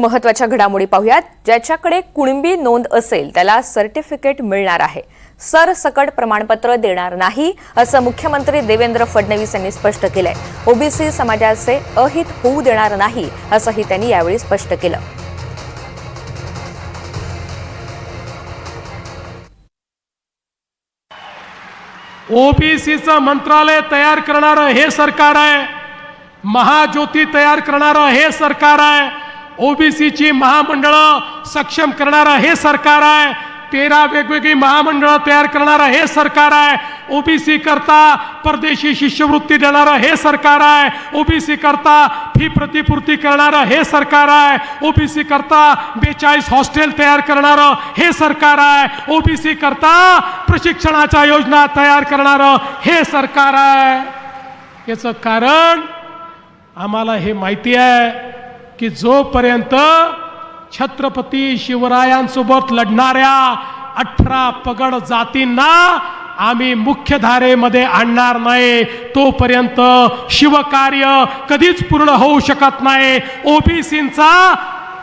महत्त्वाच्या घडामोडी पाहूयात. ज्याच्याकडे कुणबी नोंद असेल त्याला सर्टिफिकेट मिळणार आहे. सरसकट प्रमाणपत्र देणार नाही असं मुख्यमंत्री देवेंद्र फडणवीस यांनी स्पष्ट केलंय. ओबीसी समाजाचे अहित होऊ देणार नाही असंही त्यांनी यावेळी स्पष्ट केलं. ओबीसीचं मंत्रालय तयार करणारं हे सरकार आहे. महाज्योती तयार करणारं हे सरकार आहे. ओबीसीची महामंडळं सक्षम करणारं हे सरकार आहे. तेरा वेगवेगळी महामंडळं तयार करणारं हे सरकार आहे. ओबीसी करता परदेशी शिष्यवृत्ती देणारं हे सरकार आहे. ओबीसी करता फी प्रतिपूर्ती करणारं हे सरकार आहे. ओबीसी करता बेचाळीस हॉस्टेल तयार करणारं हे सरकार आहे. ओबीसी करता प्रशिक्षणाच्या योजना तयार करणारं हे सरकार आहे. याचं कारण आम्हाला हे माहिती आहे. की जोपर्यंत छत्रपती शिवरायांसोबत लढणाऱ्या अठरा पगड जातींना आम्ही मुख्यधारेमध्ये आणणार नाही तोपर्यंत शिवकार्य कधीच पूर्ण होऊ शकत नाही. ओबीसींचा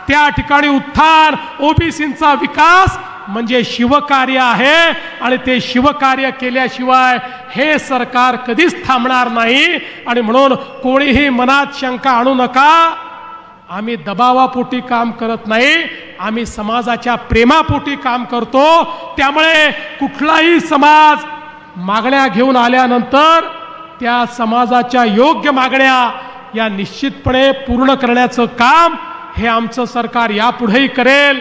त्या ठिकाणी उत्थान ओबीसींचा विकास म्हणजे शिवकार्य आहे आणि ते शिवकार्य केल्याशिवाय हे सरकार कधीच थांबणार नाही. आणि म्हणून कोणीही मनात शंका आणू नका. आम्ही दबावापोटी काम करत नाही आम्ही समाजाच्या प्रेमापोटी काम करतो. त्यामुळे कुठलाही समाज मागण्या घेऊन आल्यानंतर त्या समाजाच्या योग्य मागण्या या निश्चितपणे पूर्ण करण्याचं काम हे आमचं सरकार यापुढेही करेल.